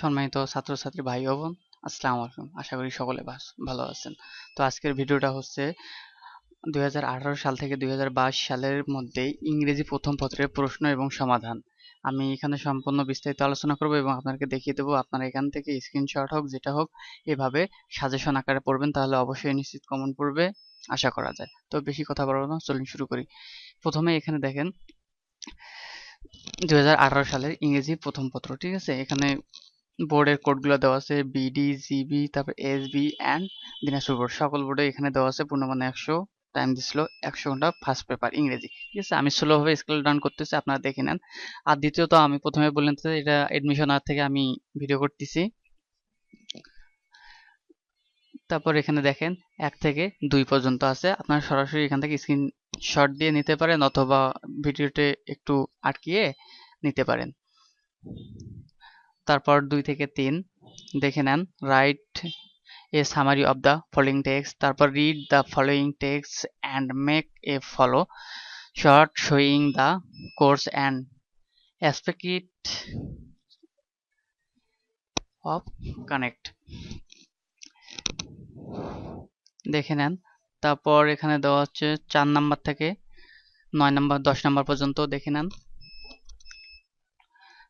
সম্মানিত ছাত্রছাত্রী ভাই ও বোন, আসসালামু আলাইকুম। আশা করি সকলে ভালো আছেন। তো আজকের ভিডিওটা হচ্ছে দুই সাল থেকে দুই সালের মধ্যে ইংরেজি প্রথম পত্রের প্রশ্ন এবং সমাধান। আমি এখানে সম্পূর্ণ বিস্তারিত আলোচনা করব এবং আপনাকে দেখিয়ে দেবো আপনারা এখান থেকে স্ক্রিনশট হোক, যেটা হোক, এভাবে সাজেশন আকারে পড়বেন, তাহলে অবশ্যই নিশ্চিত কমন পড়বে, আশা করা যায়। তো বেশি কথা বলব না, চলুন শুরু করি। প্রথমে এখানে দেখেন, দুই হাজার আঠারো সালের ইংরেজি প্রথম পত্র, ঠিক আছে? এখানে বোর্ডের কোডগুলো দেওয়া আছে বিডি জিবি তারপর এসবি অ্যান্ড দিনাজপুর বোর্ড সকল বোর্ডে এখানে দেওয়া আছে পূর্ণমান একশো টাইম দিছিল একশো ঘণ্টা ফার্স্ট পেপার ইংরেজি। ঠিক আছে? আমি স্লোভাবে স্কেল ডাউন করতেছি, আপনারা দেখে নেন। আর দ্বিতীয়ত আমি প্রথমে বললেন এটা এডমিশন আর থেকে আমি ভিডিও করতেছি। তারপর এখানে দেখেন, এক থেকে দুই পর্যন্ত আছে। আপনারা সরাসরি এখান থেকে স্ক্রিন শট দিয়ে নিতে পারেন অথবা ভিডিওতে একটু আটকিয়ে নিতে পারেন। তারপর দুই থেকে তিন, দেখে নেন write a summary of the following text তারপর read the following text and make a follow short showing the course and aspect of connect দেখে নেন, তারপর এখানে দেওয়া হচ্ছে চার নাম্বার থেকে নয় নাম্বার দশ নাম্বার পর্যন্ত দেখে নেন।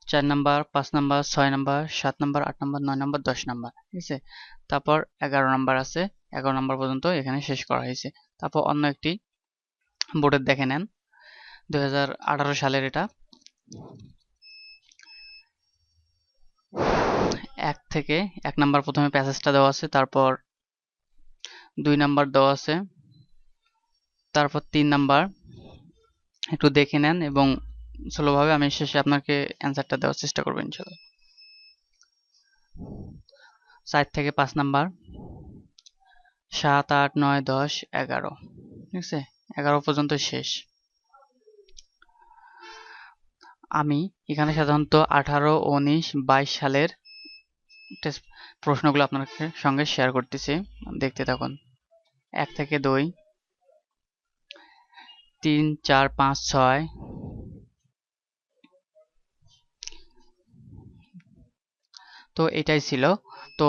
চার নাম্বার, পাঁচ নাম্বার, ছয় নাম্বার, সাত নাম্বার, আট নাম্বার, নয় নাম্বার, দশ নাম্বার, ঠিক আছে? তারপর এগারো নাম্বার আছে। এগারো নাম্বার পর্যন্ত এখানে শেষ করা হয়েছে। তারপর অন্য একটি বোর্ডের দেখে নেন। দুই সালের এটা। এক থেকে এক নাম্বার প্রথমে প্যাসেজটা দেওয়া আছে। তারপর দুই নাম্বার দেওয়া আছে। তারপর তিন নাম্বার একটু দেখে নেন এবং স্লোভাবে আমি শেষে আপনাকে অ্যান্সারটা দেওয়ার চেষ্টা করব ইনশাল্লাহ চার থেকে পাঁচ নাম্বার। সাত, আট, নয়, দশ, এগারো। ঠিক আছে? এগারো পর্যন্ত শেষ। আমি এখানে সাধারণত আঠারো, উনিশ, বাইশ সালের প্রশ্নগুলো আপনার সঙ্গে শেয়ার করতেছি। দেখতে থাকুন। এক থেকে দুই। তিন, চার, পাঁচ, ছয়। তো এটাই ছিল। তো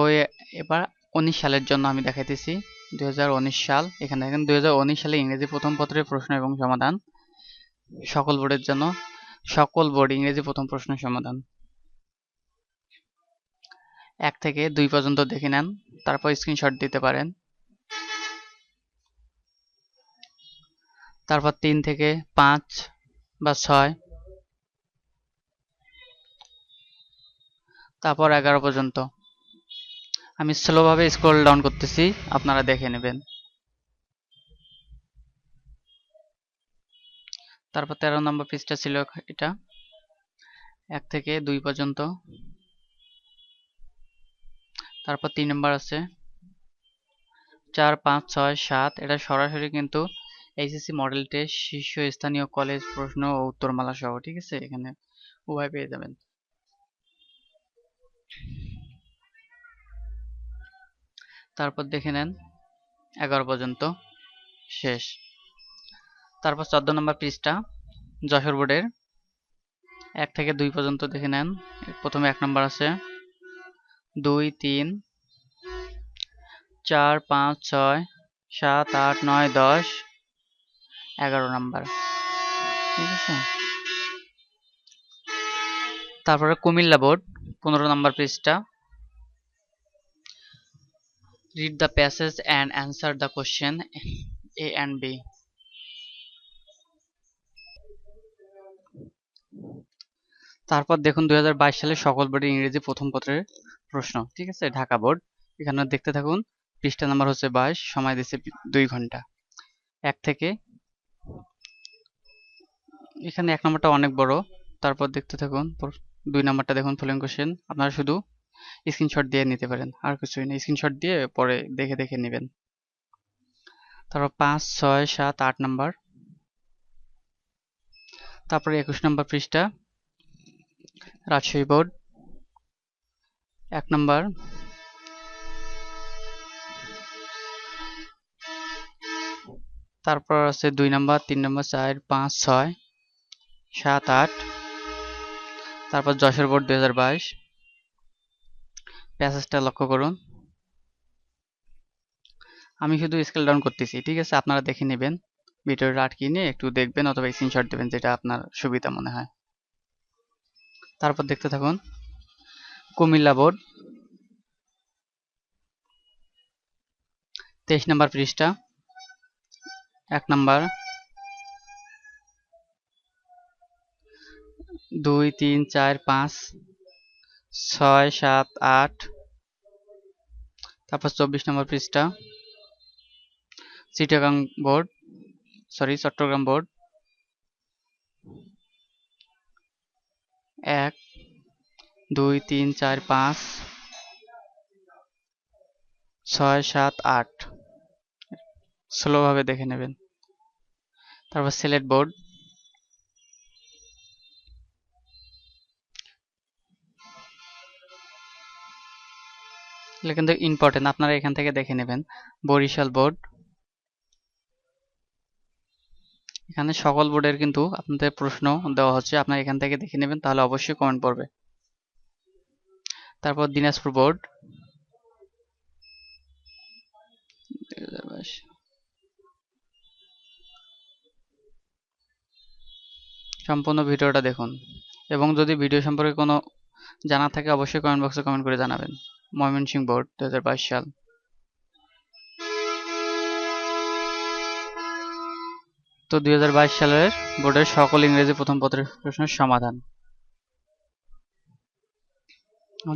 এবার উনিশ সালের জন্য আমি দেখাইতেছি। দুই হাজার উনিশ সাল, এখানে দেখেন দুই সালে ইংরেজি প্রথম পত্রের প্রশ্ন এবং সমাধান। সকল বোর্ডের জন্য, সকল বোর্ড ইংরেজি প্রথম প্রশ্ন সমাধান। এক থেকে দুই পর্যন্ত দেখে নেন, তারপর স্ক্রিনশট দিতে পারেন। তারপর তিন থেকে পাঁচ বা ছয় তারপর এগারো পর্যন্ত। আমি স্লোভাবে স্ক্রল ডাউন করতেছি, আপনারা দেখে নেবেন। তারপর তেরো নম্বর পৃষ্ঠা ছিল এটা। এক থেকে দুই পর্যন্ত। তারপর তিন নম্বর আছে। চার, পাঁচ, ছয়, সাত, এটা সরাসরি কিন্তু এইচএসসি মডেল টেস্ট শীর্ষস্থানীয় কলেজ প্রশ্ন ও উত্তরমালা সহ, ঠিক আছে? এখানে উভয় পেয়ে যাবেন। তারপর দেখে নেন, এগারো পর্যন্ত, শেষ। তারপর চোদ্দ নম্বর পৃষ্ঠা, যশোর বোর্ডের। এক থেকে দুই পর্যন্ত দেখে নেন, প্রথমে এক নম্বর আছে। দুই, তিন, চার, পাঁচ, ছয়, সাত, আট, নয়, দশ, এগারো নাম্বার। ঠিক আছে? তারপরে কুমিল্লা বোর্ড, পনেরো নম্বর পৃষ্ঠা read the passage and answer the question A and B তারপর দেখুন দুই সালে সকল বোর্ডের ইংরেজি প্রথম পত্রের প্রশ্ন, ঠিক আছে? ঢাকা বোর্ড। এখানে দেখতে থাকুন, পৃষ্ঠা নাম্বার হচ্ছে বাইশ, সময় দিচ্ছে দুই ঘণ্টা। এক থেকে, এখানে এক নম্বরটা অনেক বড়। তারপর দেখতে থাকুন দুই নাম্বারটা দেখুন ফলোইং কোশ্চেন আপনারা শুধু স্ক্রিনশট দিয়ে নিতে পারেন, আর কিছুই না স্ক্রিনশট দিয়ে পরে দেখে দেখে নেবেন। তারপর পাঁচ, ছয়, সাত, আট নাম্বার। তারপরে একুশ নম্বর পৃষ্ঠা, রাজশাহী বোর্ড। এক নম্বর। তারপর আছে দুই নম্বর, তিন নম্বর, চার, পাঁচ, ছয়, সাত, আট। তারপর যশোর বোর্ড দুই হাজার বাইশ। প্যাসেজটা লক্ষ্য করুন। আমি শুধু স্কেল ডাউন করতেছি, ঠিক আছে? আপনারা দেখে নেবেন। ভিডিওটা আটকে নিয়ে একটু দেখবেন অথবা স্ক্রিনশট দেবেন, যেটা আপনার সুবিধা মনে হয়। তারপর দেখতে থাকুন। কুমিল্লা বোর্ড। তেইশ নম্বর পৃষ্ঠা। এক নম্বর। দুই, তিন, চার, পাঁচ, ছয়, সাত, আট, তারপর চব্বিশ নম্বর পৃষ্ঠা। Chittagong board sorry Chattogram board. এক, দুই, তিন, চার, পাঁচ, ছয়, সাত, আট। স্লোভাবে দেখে নেবেন। তারপর সিলেট বোর্ড কিন্তু ইম্পর্টেন্ট আপনারা এখান থেকে দেখে নেবেন। বরিশাল বোর্ড এখানে সকল বোর্ডের কিন্তু আপনাদের প্রশ্ন দেওয়া হচ্ছে। আপনারা এখান থেকে দেখে নেবেন, তাহলে অবশ্যই কমেন্ট পড়বে। তারপর দিনাজপুর বোর্ড সম্পূর্ণ ভিডিওটা দেখুন। এবং যদি ভিডিও সম্পর্কে কোনো জানা থাকে, অবশ্যই কমেন্ট বক্সে কমেন্ট করে জানাবেন। ময়মনসিংহ বোর্ড দু সাল। তো দুই সালের বোর্ডের সকল ইংরেজি প্রথম পত্রের প্রশ্নের সমাধান।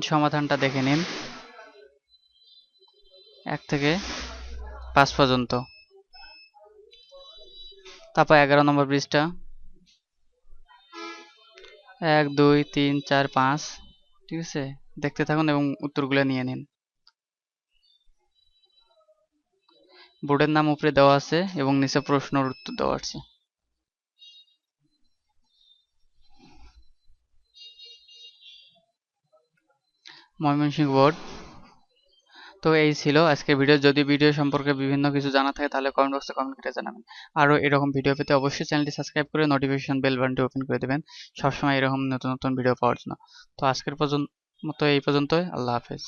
সমাধানটা দেখে নিন। এক থেকে পাঁচ পর্যন্ত। তারপর এগারো নম্বর ব্রিজটা। এক, দুই, তিন, চার, পাঁচ। ঠিক আছে? দেখতে থাকুন এবং উত্তরগুলো নিয়ে নিন। বোর্ডের নাম উপরে দেওয়া আছে এবং নিচে প্রশ্নের উত্তর দেওয়া আছে। ময়মনসিংহ বোর্ড। তো এই ছিল আজকের ভিডিও। যদি ভিডিও সম্পর্কে বিভিন্ন কিছু জানা থাকে তাহলে কমেন্ট বক্সে কমেন্ট করে জানাবেন। আরও এরকম ভিডিও পেতে অবশ্যই চ্যানেলটি সাবস্ক্রাইব করে নোটিফিকেশন বেল বাটনটি ওপেন করে দেবেন। সবসময় এরকম নতুন নতুন ভিডিও পাওয়ার জন্য। তো আজকের পর্যন্ত মতো এই পর্যন্তই। আল্লাহ হাফেজ।